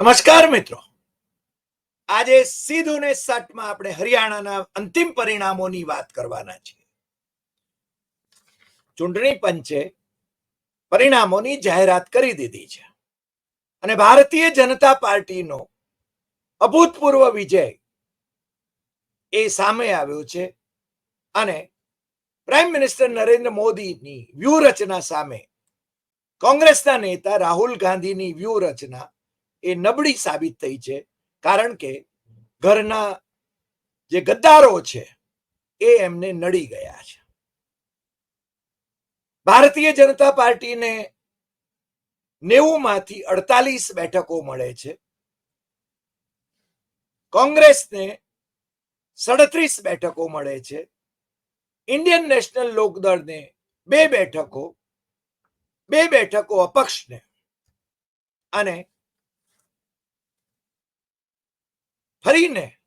નમસ્કાર મિત્રો. આજે સીધું ને સટમાં આપણે હરિયાણાના અંતિમ પરિણામોની વાત કરવાના છીએ. ચૂંટણી પંચે પરિણામોની જાહેરાત કરી દીધી છે. અને ભારતીય જનતા પાર્ટીનો અભૂતપૂર્વ વિજય એ સામે આવ્યો છે અને પ્રાઇમ મિનિસ્ટર નરેન્દ્ર મોદીની વ્યૂહરચના સામે કોંગ્રેસના નેતા રાહુલ ગાંધીની વ્યૂહરચના એ નબળી સાબિત થઈ છે. કારણ કે ઘરના જે ગદ્દારો છે, એ એમને નડી ગયા છે. ભારતીય જનતા પાર્ટીને નેવું માંથી અડતાલીસ બેઠકો મળે છે. કોંગ્રેસને સડત્રીસ બેઠકો મળે છે. ઇન્ડિયન નેશનલ લોકદળને બે બેઠકો બે બેઠકો અપક્ષને અને ફરીને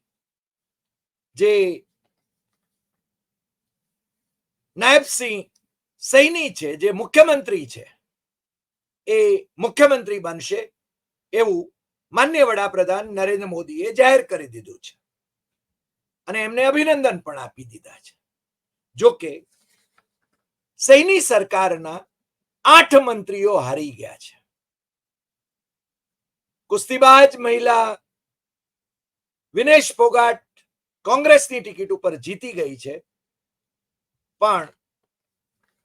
જે નાયબસિંહ સૈની છે, જે મુખ્યમંત્રી છે, એ મુખ્યમંત્રી બનશે એવું માન્ય વડાપ્રધાન નરેન્દ્ર મોદીએ જાહેર કરી દીધું છે. અને એમને અભિનંદન પણ આપી દીધા છે. જો કે સૈની સરકારના આઠ મંત્રીઓ હારી ગયા છે. કુસ્તીબાજ મહિલા વિનેશ ફોગાટ કોંગ્રેસની ટિકિટ ઉપર જીતી ગઈ છે. પણ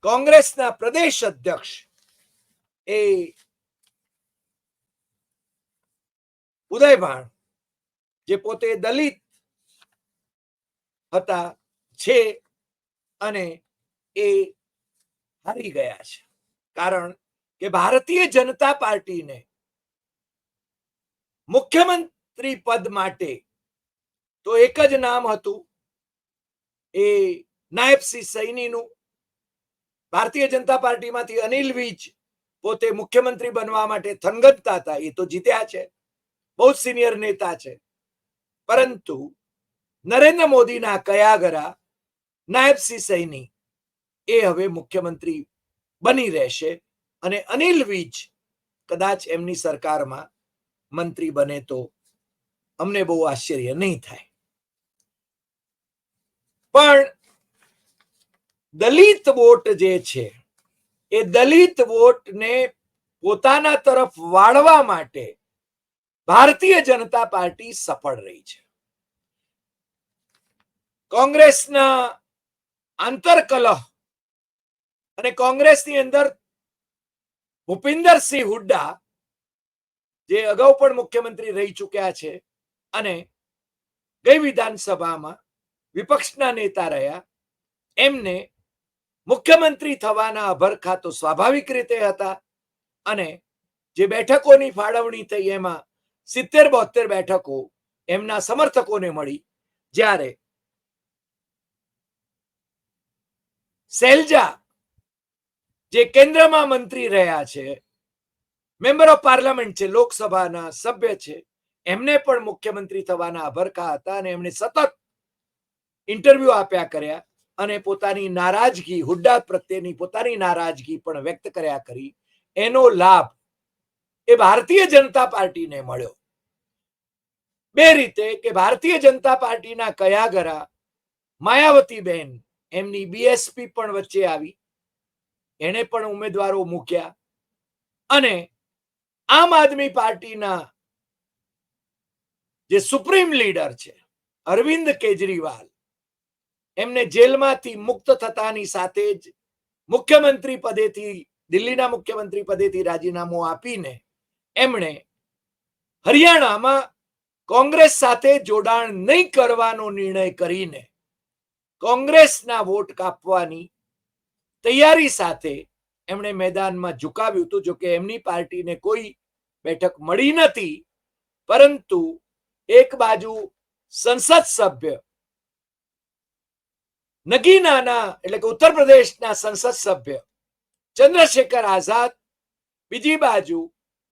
કોંગ્રેસના પ્રદેશ અધ્યક્ષ એ ઉદયભાણ જે પોતે દલિત હતા, છે અને એ હારી ગયા છે. કારણ કે ભારતીય જનતા પાર્ટીને મુખ્યમંત્રી પદ માટે તો એક જ નામ હતું એ નાયબસિંહ સૈનીનું. ભારતીય જનતા પાર્ટીમાંથી અનિલ વિજ પોતે મુખ્યમંત્રી બનવા માટે થનગતતા હતા. એ તો જીત્યા છે. બહુ સિનિયર નેતા છે. પરંતુ નરેન્દ્ર મોદીના કયાગરા નાયબ સિંહ સૈની એ હવે મુખ્યમંત્રી બની રહેશે અને અનિલ વિજ કદાચ એમની સરકારમાં મંત્રી બને તો અમને બહુ આશ્ચર્ય નહીં થાય. પણ દલિત વોટ જે છે, એ દલિત વોટને પોતાના તરફ વાળવા માટે ભારતીય જનતા પાર્ટી સફળ રહી છે. કોંગ્રેસના આંતરકલહ અને કોંગ્રેસની અંદર ભૂપિન્દરસિંહ હુડ્ડા, જે અગાઉ પણ મુખ્યમંત્રી રહી ચૂક્યા છે અને ગઈ વિધાનસભામાં વિપક્ષના નેતા રહ્યા. એમને મુખ્યમંત્રી થવાના અભરખા તો સ્વાભાવિક રીતે હતા અને જે બેઠકોની ફાળવણી થઈ એમાં સિત્તેર બોતેર બેઠકો એમના સમર્થકોને મળી. જ્યારે સેલજા જે કેન્દ્રમાં મંત્રી રહ્યા છે, મેમ્બર ઓફ પાર્લામેન્ટ છે, લોકસભાના સભ્ય છે, એમને પણ મુખ્યમંત્રી થવાના અભરખા હતા અને એમણે સતત ઇન્ટરવ્યુ આપ્યા કર્યા અને પોતાની નારાજગી, હુડ્ડા પ્રત્યેની પોતાની નારાજગી પણ વ્યક્ત કર્યા કરી. એનો લાભ એ ભારતીય જનતા પાર્ટીને મળ્યો. બે રીતે કે ભારતીય જનતા પાર્ટીના કયાગરા માયાવતી બેન એમની બીએસપી પણ વચ્ચે આવી. એને પણ ઉમેદવારો મૂક્યા અને આમ આદમી પાર્ટીના જે સુપ્રીમ લીડર છે, અરવિંદ કેજરીવાલ એમને જેલમાંથી મુક્ત થતાની સાથે જ મુખ્યમંત્રી પદેથી, દિલ્હીના મુખ્યમંત્રી પદેથી રાજીનામું આપીને એમણે હરિયાણામાં કોંગ્રેસ સાથે જોડાણ નહીં કરવાનો નિર્ણય કરીને કોંગ્રેસના વોટ કાપવાની તૈયારી સાથે એમણે મેદાનમાં ઝુકાવ્યું હતું. જોકે એમની પાર્ટીને કોઈ બેઠક મળી નથી, પરંતુ એક બાજુ સંસદ સભ્ય નગીનાના એટલે કે ઉત્તર પ્રદેશના સંસદ સભ્ય ચંદ્રશેખર આઝાદ, બીજી બાજુ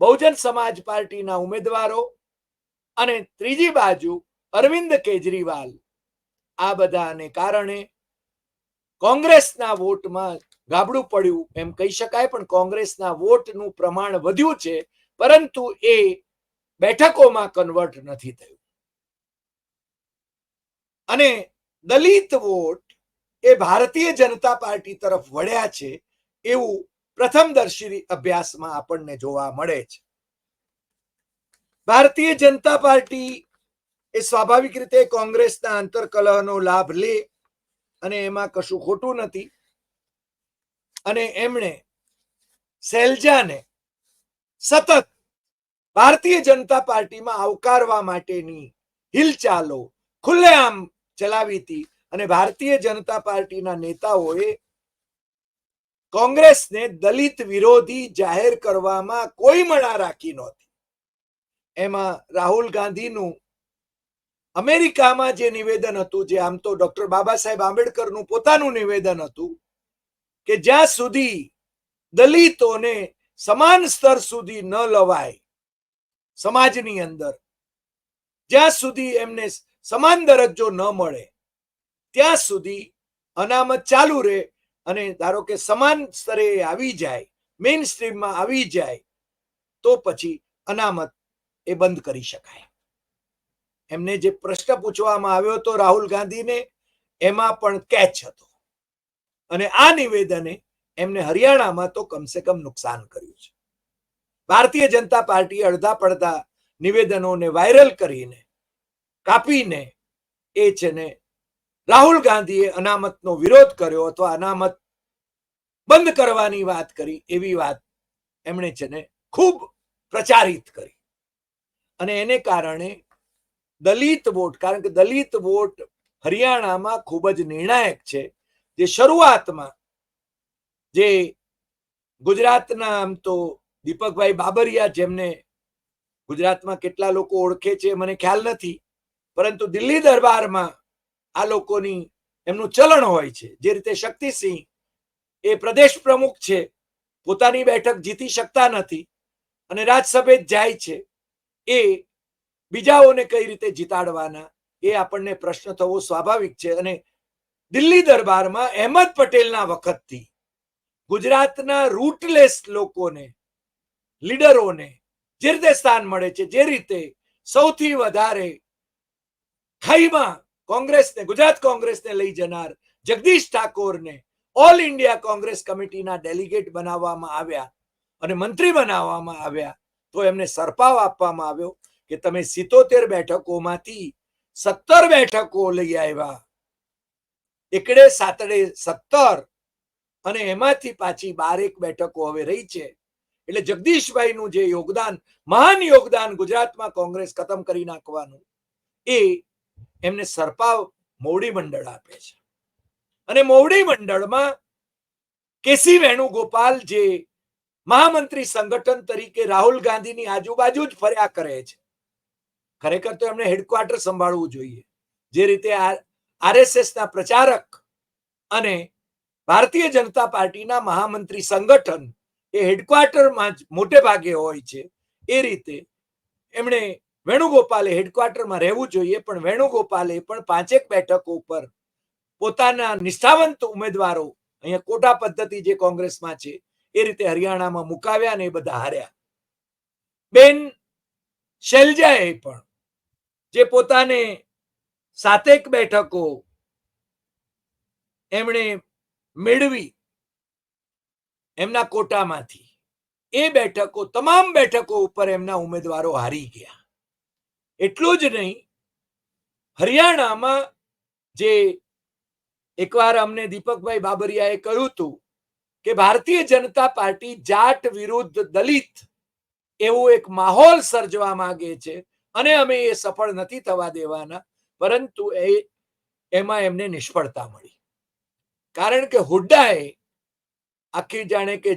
બહુજન સમાજ પાર્ટીના ઉમેદવારો અને ત્રીજી બાજુ અરવિંદ કેજરીવાલ. આ બધાને કારણે કોંગ્રેસના વોટમાં ગાબડું પડ્યું એમ કહી શકાય, પણ કોંગ્રેસના વોટનું પ્રમાણ વધ્યું છે, પરંતુ એ બેઠકોમાં કન્વર્ટ નથી થયું. અને દલિત વોટ એ ભારતીય જનતા પાર્ટી તરફ વળ્યા છે એવું પ્રથમદર્શી અભ્યાસમાં આપણને જોવા મળે છે. ભારતીય જનતા પાર્ટી એ સ્વાભાવિક રીતે કોંગ્રેસના આંતરકલહનો લાભ લે અને એમાં કશું ખોટું નથી. અને એમણે શૈલજાને સતત ભારતીય જનતા પાર્ટીમાં આવકારવા માટેની હિલચાલો ખુલ્લેઆમ ચલાવી હતી. અને ભારતીય જનતા પાર્ટીના નેતાઓએ કોંગ્રેસને દલિત વિરોધી જાહેર કરવામાં કોઈ મણા રાખી નહોતી. એમાં રાહુલ ગાંધીનું અમેરિકામાં જે નિવેદન હતું, જે આમ તો ડોક્ટર બાબા સાહેબ આંબેડકરનું પોતાનું નિવેદન હતું, કે જ્યાં સુધી દલિતોને સમાન સ્તર સુધી ન લવાય સમાજની અંદર, જ્યાં સુધી એમને સમાન દરજ્જો ન મળે ત્યાં સુધી અનામત ચાલુ રહે અને ધારો કે સમાન સ્તરે આવી જાય મેઇન સ્ટ્રીમમાં આવી જાય, તો પછી અનામત એ બંધ કરી શકાય. એમને જે પ્રશ્ન પૂછવામાં આવ્યો હતો રાહુલ ગાંધીને, એમાં પણ કેચ હતો. અને આ નિવેદને એમને હરિયાણામાં તો કમસે કમ નુકસાન કર્યું છે. ભારતીય જનતા પાર્ટી અડધા પડધા નિવેદનોને વાયરલ કરીને કાપીને એ છે ને રાહુલ ગાંધીએ અનામતનો વિરોધ કર્યો અથવા અનામત બંધ કરવાની વાત કરી એવી વાત એમણે છે ને ખૂબ પ્રચારિત કરી. અને એને કારણે દલિત વોટ, કારણ કે દલિત વોટ હરિયાણામાં ખૂબ જ નિર્ણાયક છે. જે શરૂઆતમાં જે ગુજરાતના આમ તો દીપકભાઈ બાબરિયા જેમને ગુજરાતમાં કેટલા લોકો ઓળખે છે મને ખ્યાલ નથી, પરંતુ દિલ્હી દરબારમાં આ લોકોની એમનું ચલણ હોય છે. જે રીતે શક્તિસિંહ એ પ્રદેશ પ્રમુખ છે, પોતાની બેઠક જીતી શકતા નથી અને રાજસભે જાય છે, એ બીજાઓને કઈ રીતે જીતાડવાના એ આપણને પ્રશ્ન થવો સ્વાભાવિક છે અને દિલ્હી દરબારમાં અહેમદ પટેલના વખતથી ગુજરાતના રૂટલેસ લોકોને, લીડરોને જે રીતે સ્થાન મળે છે, જે રીતે સૌથી વધારે ખાઈમાં કોંગ્રેસને, ગુજરાત કોંગ્રેસને લઈ જનાર જગદીશ ઠાકોરને ઓલ ઇન્ડિયા કોંગ્રેસ કમિટીના ડેલિગેટ બનાવવામાં આવ્યા અને મંત્રી બનાવવામાં આવ્યા. તો એમને સરપાવ આપવામાં આવ્યો કે તમે સિત્તોતેર બેઠકોમાંથી સત્તર બેઠકો લઈ આવ્યા. એકડે સાતડે સત્તર અને એમાંથી પાછી બારેક બેઠકો હવે રહી છે. એટલે જગદીશભાઈનું જે યોગદાન, મહાન યોગદાન ગુજરાતમાં કોંગ્રેસ ખતમ કરી નાખવાનું એ એમને સરપાવ મોવડી મંડળ આપે છે. અને મોવડી મંડળમાં કેસી વેણુગોપાલ જે મહામંત્રી સંગઠન તરીકે રાહુલ ગાંધીની આજુબાજુ જ ફર્યા કરે છે. ખરેખર તો એમને હેડક્વાર્ટર સંભાળવું જોઈએ. જે રીતે આરએસએસના પ્રચારક અને ભારતીય જનતા પાર્ટીના મહામંત્રી સંગઠન એ હેડક્વાર્ટરમાં જ મોટે ભાગે હોય છે. એ રીતે એમણે વેણુગોપાલે હેડક્વાર્ટરમાં રહેવું જોઈએ, પણ વેણુગોપાલે પણ પાંચેક બેઠકો ઉપર પોતાના નિષ્ઠાવંત ઉમેદવારો અહીંયા કોટા પદ્ધતિ જે કોંગ્રેસમાં છે, એ રીતે હરિયાણામાં મુકાવ્યા ને એ બધા હાર્યા. બેન શૈલજાએ પણ જે પોતાને સાતેક બેઠકો એમણે મેળવી એમના કોટામાંથી, એ બેઠકો, તમામ બેઠકો ઉપર એમના ઉમેદવારો હારી ગયા. એટલું જ નહીં, હરિયાણામાં જે એકવાર અમને દીપકભાઈ બાબરિયાએ કહ્યું હતું કે ભારતીય જનતા પાર્ટી જાટ વિરુદ્ધ દલિત એવો એક માહોલ સર્જવા માંગે છે અને અમે એ સફળ નથી થવા દેવાના, પરંતુ એ, એમાં એમને નિષ્ફળતા મળી. કારણ કે હુડ્ડાએ આખી જાણે કે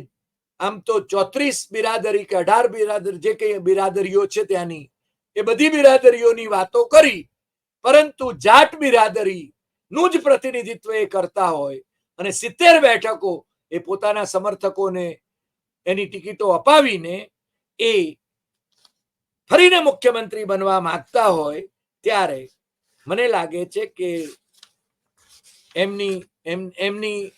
આમ તો ચોત્રીસ બિરાદરી કે અઢાર બિરાદર, જે કઈ બિરાદરીઓ છે ત્યાંની એ બધી બિરાદરીઓની વાતો કરી, પરંતુ જાટ બિરાદરી નું જ પ્રતિનિધિત્વ એ કરતા હોય અને સિત્તેર બેઠકો એ પોતાના સમર્થકોને એની ટિકિટો અપાવીને એ ફરીને મુખ્યમંત્રી બનવા માંગતા હોય ત્યારે મને લાગે છે કે એમની, એમ, એમની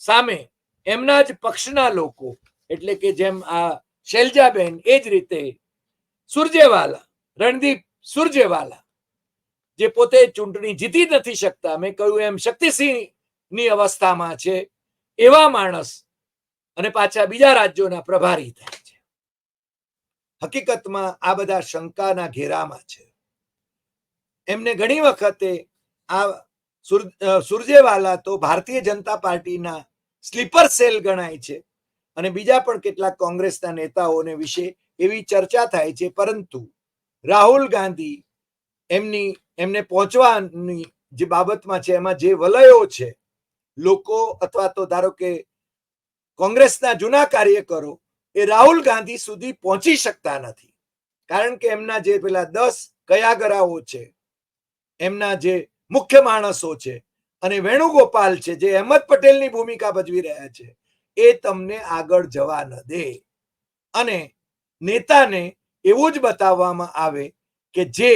સામે એમના જ પક્ષના લોકો, એટલે કે જેમ આ શૈલજાબેન એ જ રીતે સુરજેવાલા રણદીપ સુરજેવાલા, જે પોતે ચૂંટણી જીતી નથી શકતા, મેં કહ્યું એમ શક્તિસિંહની અવસ્થામાં છે, એવા માણસ અને પાછા બીજા રાજ્યોના પ્રભારી થાય છે. હકીકતમાં આ બધા શંકાના ઘેરામાં છે. એમને ઘણી વખતે આ સુરજેવાલા તો ભારતીય જનતા પાર્ટીના સ્લીપર સેલ ગણાય છે અને બીજા પણ કેટલાક કોંગ્રેસના નેતાઓને વિશે એવી ચર્ચા થાય છે, પરંતુ રાહુલ ગાંધી એમની, એમને પહોંચવાની જે બાબતમાં છે, એમાં જે વલયો છે, લોકો અથવા તો ધારો કે કોંગ્રેસના જૂના કાર્યકરો, એ રાહુલ ગાંધી સુધી પહોંચી શકતા નથી. કારણ કે એમના જે પેલા દસ કયાગરાઓ છે, એમના જે મુખ્ય માણસો છે અને વેણુગોપાલ છે, જે અહેમદ પટેલની ભૂમિકા ભજવી રહ્યા છે, એ તમને આગળ જવા ન દે. અને નેતાને એવું જ બતાવવામાં આવે કે જે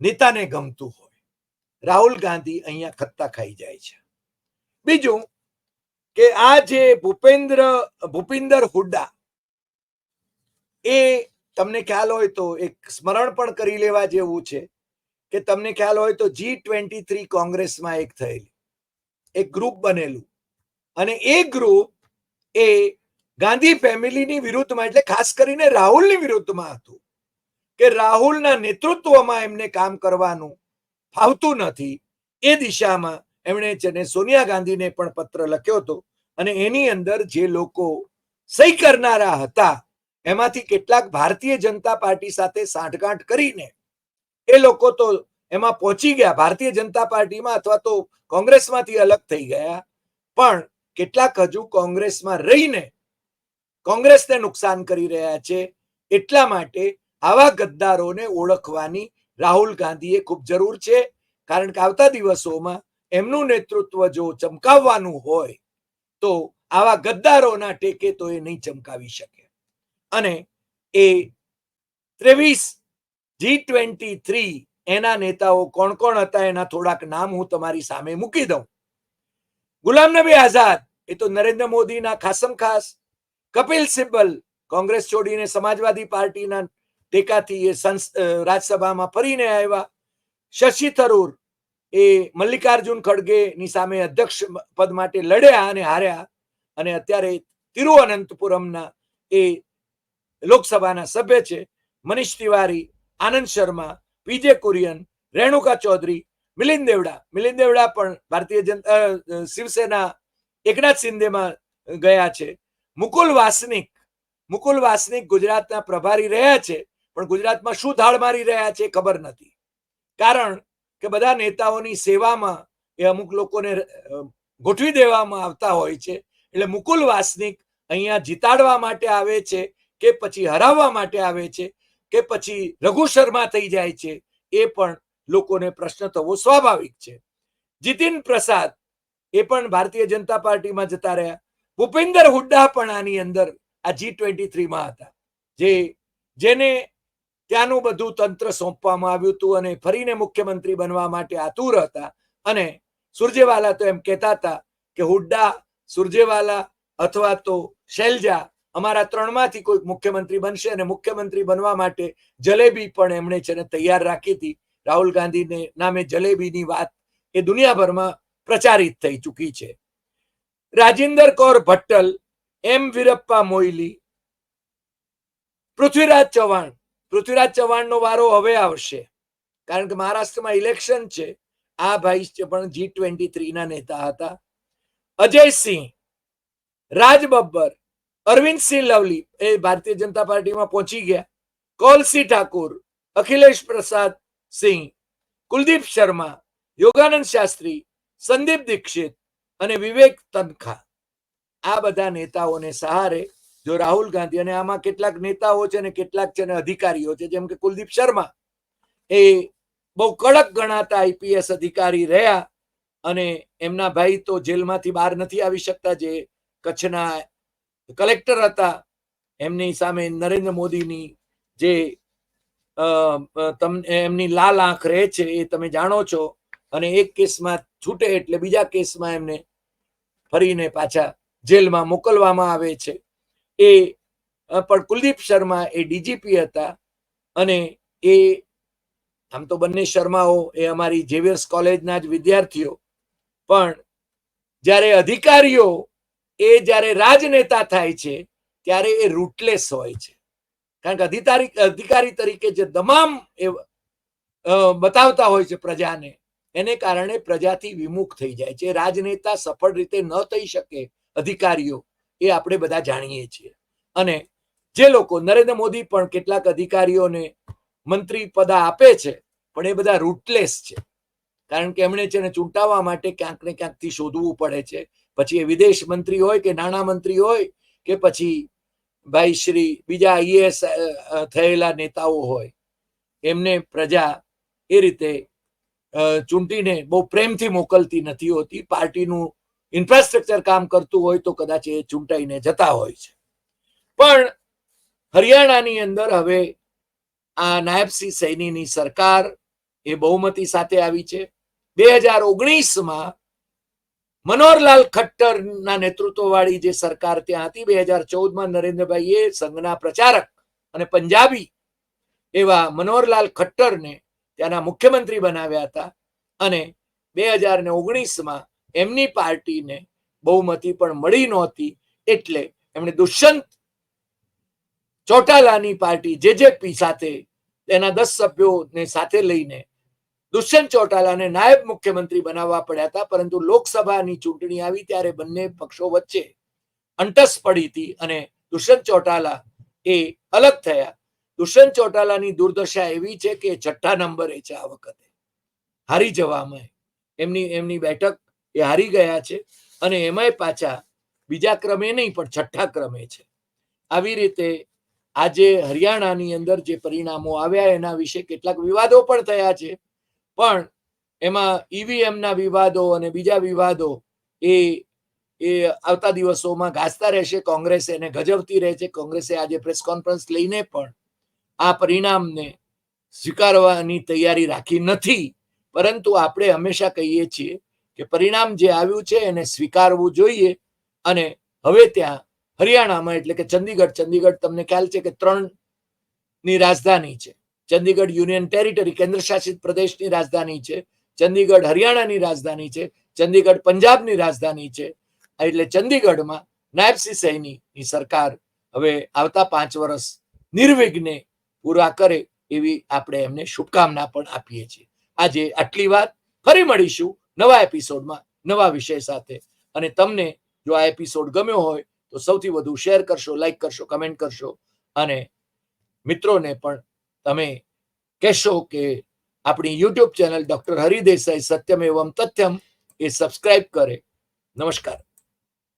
નેતાને ગમતું હોય. રાહુલ ગાંધી અહીંયા ખત્તા ખાઈ જાય છે. બીજું કે આ જે ભૂપેન્દ્ર, ભૂપિન્દર હુડ્ડા એ તમને ખ્યાલ હોય તો એક સ્મરણ પણ કરી લેવા જેવું છે કે તમને ખ્યાલ હોય તો જી ટ્વેન્ટી થ્રી કોંગ્રેસમાં એક થયેલી, એક ગ્રુપ બનેલું અને એ ગ્રુપ એ ગાંધી ફેમિલીની વિરુદ્ધમાં એટલે ખાસ કરીને રાહુલની વિરુદ્ધમાં હતું કે રાહુલના નેતૃત્વમાં એમને કામ કરવાનું ફાવતું નથી. એ દિશામાં એમણે જેને સોનિયા ગાંધીને પણ પત્ર લખ્યો હતો અને એની અંદર જે લોકો સહી કરનારા હતા, એમાંથી કેટલાક ભારતીય જનતા પાર્ટી સાથે સાંઠગાંઠ કરીને એ લોકો તો એમાં પહોંચી ગયા. ભારતીય જનતા પાર્ટીમાં અથવા તો કોંગ્રેસમાંથી અલગ થઈ ગયા. પણ કેટલાક હજુ કોંગ્રેસમાં રહીને કોંગ્રેસને નુકસાન કરી રહ્યા છે એટલા માટે આવા ગદ્દારોને ઓળખવાની રાહુલ ગાંધીએ ખૂબ જરૂર છે, કારણ કે આવતા દિવસોમાં એમનું નેતૃત્વ જો ચમકાવવાનું હોય, તો આવા ગદ્દારોના ટેકે તો એ નહીં ચમકાવી શકે. અને એ ત્રેવીસ જી ટ્વેન્ટી થ્રી એના નેતાઓ કોણ કોણ હતા એના થોડાક નામ હું તમારી સામે મૂકી દઉં. ગુલામ નબી આઝાદ, એ તો નરેન્દ્ર મોદીના ખાસમ ખાસ કપિલ સિબ્બલ કોંગ્રેસ છોડીને સમાજવાદી પાર્ટીના ટેકાથી એ રાજ્યસભામાં ફરીને આવ્યા. શશી થરૂર એ મલ્લિકાર્જુન ખડગે ની સામે અધ્યક્ષ પદ માટે લડ્યા અને હાર્યા અને અત્યારે તિરુઅનંતપુરમના એ લોકસભાના સભ્ય છે મનીષ તિવારી, આનંદ શર્મા, પીજે કુરિયન, રેણુકા ચૌધરી, મિલિંદ દેવડા. મિલિંદ દેવડા પણ ભારતીય જનતા શિવસેના એકનાથ શિંદેમાં ગયા છે. મુકુલ વાસનિક મુકુલ વાસનિક ગુજરાતના પ્રભારી રહ્યા છે, પણ ગુજરાતમાં શું ધાડ મારી રહ્યા છે ખબર નથી. કારણ કે બધા નેતાઓની સેવામાં એ અમુક લોકોને ગોઠવી દેવામાં આવતા હોય છે. એટલે મુકુલ વાસનિક અહીંયા જીતાડવા માટે આવે છે કે પછી હરાવવા માટે આવે છે કે પછી રઘુ શર્મા થઈ જાય છે એ પણ લોકોને પ્રશ્ન થવો સ્વાભાવિક છે. જીતિન પ્રસાદ એ પણ ભારતીય જનતા પાર્ટીમાં જતા રહ્યા. ભૂપેન્દર હુડ્ડા પણ આની અંદર આ જી ટ્વેન્ટી થ્રીમાં હતા. જે, જેને ત્યાંનું બધું તંત્ર સોંપવામાં આવ્યું હતું અને ફરીને મુખ્યમંત્રી બનવા માટે આતુર હતા. અને સુરજેવાલા તો એમ કહેતા હતા કે હુડ્ડા, સુરજેવાલા અથવા તો શૈલજા અમારા ત્રણમાંથી કોઈ મુખ્યમંત્રી બનશે અને મુખ્યમંત્રી બનવા માટે જલેબી પણ એમણે છે ને તૈયાર રાખી હતી. રાહુલ ગાંધીને નામે જલેબીની વાત એ દુનિયાભરમાં પ્રચારિત થઈ ચૂકી છે. રાજિંદર કૌર ભટ્ટલ, એમ વીરપ્પા મોઇલી પૃથ્વીરાજ ચૌહાણ. પૃથ્વીરાજ ચૌહાણનો વારો હવે આવશે. કારણ કે મહારાષ્ટ્રમાં ઇલેક્શન છે. આ ભાઈ છે પણ જી ટ્વેન્ટી થ્રી ના નેતા હતા. અજયસિંહ, રાજ બબ્બર, અરવિંદસિંહ લવલી એ ભારતીય જનતા પાર્ટીમાં પહોંચી ગયા. કૌલસિંહ ઠાકુર, અખિલેશ પ્રસાદ સિંહ, કુલદીપ શર્મા, યોગાનંદ શાસ્ત્રી, સંદીપ દીક્ષિત અને વિવેક તનખા. આ બધા નેતાઓને સહારે જો રાહુલ ગાંધી અને આમાં કેટલાક નેતાઓ છે ને કેટલાક છે ને અધિકારીઓ છે, જેમ કે કુલદીપ શર્મા, એ બહુ કડક ગણાતા આઈપીએસ અધિકારી રહ્યા અને એમના ભાઈ તો જેલમાંથી બહાર નથી આવી શકતા, જે કચ્છના કલેક્ટર હતા, એમની સામે નરેન્દ્ર મોદીની જે તમને એમની લાલ આંખ રહે છે એ તમે જાણો છો અને એક કેસમાં છૂટે એટલે બીજા કેસમાં એમને ફરીને પાછા જેલમાં મોકલવામાં આવે છે. એ પણ કુલદીપ શર્મા એ ડીજીપી હતા અને એ, આમ તો બંને શર્માઓ એ અમારી ઝેવિયર્સ કોલેજના જ વિદ્યાર્થીઓ, પણ જ્યારે અધિકારીઓ એ જ્યારે રાજનેતા થાય છે, ત્યારે એ રૂટલેસ હોય છે. કારણ કે અધિકારી અધિકારી તરીકે જે તમામ એ બતાવતા હોય છે પ્રજાને એને કારણે પ્રજાથી વિમુખ થઈ જાય છે. રાજનેતા સફળ રીતે ન થઈ શકે અધિકારીઓ એ આપણે બધા જાણીએ છીએ. અને જે લોકો, નરેન્દ્ર મોદી પણ કેટલાક અધિકારીઓને મંત્રી પદા આપે છે, પણ એ બધા રૂટલેસ છે. કારણ કે એમણે છે ને ચૂંટાવવા માટે ક્યાંક ને ક્યાંકથી શોધવું પડે છે. પછી એ વિદેશ મંત્રી હોય કે નાણાં મંત્રી હોય કે પછી ભાઈ શ્રી બીજા આઈએએસ થયેલા નેતાઓ હોય, એમને પ્રજા એ રીતે ચૂંટીને બહુ પ્રેમથી મોકલતી નથી હોતી. પાર્ટીનું ઇન્ફ્રાસ્ટ્રક્ચર કામ કરતું હોય તો કદાચ એ ચૂંટાઈને જતા હોય છે. પણ હરિયાણાની અંદર હવે આ નાયબસિંહ સૈનીની સરકાર એ બહુમતી સાથે આવી છે. બે હજાર ઓગણીસમાં મનોહરલાલ ખટ્ટરના નેતૃત્વવાળી જે સરકાર ત્યાં હતી, બે હજાર ચૌદમાં નરેન્દ્રભાઈએ સંઘના પ્રચારક અને પંજાબી એવા મનોહરલાલ ખટ્ટરને ત્યાંના મુખ્યમંત્રી બનાવ્યા હતા અને બે હજાર ને ઓગણીસમાં એમની પાર્ટીને બહુમતી પણ મળી નહોતી એટલે એમણે દુષ્યંત ચોટાલાની પાર્ટી જેજેપી સાથે તેના દસ સભ્યોને સાથે લઈને દુષ્યંત ચોટાલાને નાયબ મુખ્યમંત્રી બનાવવા પડ્યા હતા, પરંતુ લોકસભાની ચૂંટણી આવી ત્યારે બંને પક્ષો વચ્ચે અંટસ પડી હતી અને દુષ્યંત ચોટાલા એ અલગ થયા. દુષ્યંત ચોટાલાની દુર્દશા એવી છે કે છઠ્ઠા નંબરે છે આ વખતે. હારી જવામાં એમની એમની બેઠક એ હારી ગયા છે અને એમાંય પાછા બીજા ક્રમે નહીં, પણ છઠ્ઠા ક્રમે છે. આવી રીતે આજે હરિયાણાની અંદર જે પરિણામો આવ્યા એના વિશે કેટલાક વિવાદો પણ થયા છે. પણ એમાં ઈવીએમ ના વિવાદો અને બીજા વિવાદો એ એ આવતા દિવસોમાં ગાજતા રહેશે. કોંગ્રેસ એને ગજવતી રહે છે કોંગ્રેસે આજે પ્રેસ કોન્ફરન્સ લઈને પણ આ પરિણામને સ્વીકારવાની તૈયારી રાખી નથી. પરંતુ આપણે હંમેશા કહીએ છીએ કે પરિણામ જે આવ્યું છે એને સ્વીકારવું જોઈએ અને હવે ત્યાં હરિયાણામાં, એટલે કે ચંદીગઢ ચંદીગઢ તમને ખ્યાલ છે કે ત્રણની રાજધાની છે. ચંદીગઢ યુનિયન ટેરિટરી કેન્દ્ર શાસિત પ્રદેશની રાજધાની છે. ચંદીગઢ હરિયાણાની રાજધાની છે. ચંદીગઢ પંજાબની રાજધાની છે. એટલે ચંદીગઢમાં નાયબસિંહ સૈનીની સરકાર હવે આવતા પાંચ વર્ષ નિર્વિઘ્ને પૂરા કરે એવી આપણે એમને શુભકામના પણ આપીએ છીએ. આજે આટલી વાત ફરી મળીશું નવા એપિસોડમાં નવા વિષય સાથે. અને તમને જો આ એપિસોડ ગમ્યો હોય તો સૌથી વધુ શેર કરશો, લાઈક કરશો, કમેન્ટ કરશો. અને મિત્રોને પણ તમે કહેશો કે આપણી યુટ્યુબ ચેનલ ડોક્ટર હરિદેસાઈ સત્યમ એવમ તથ્યમ એ સબસ્ક્રાઇબ કરે. નમસ્કાર.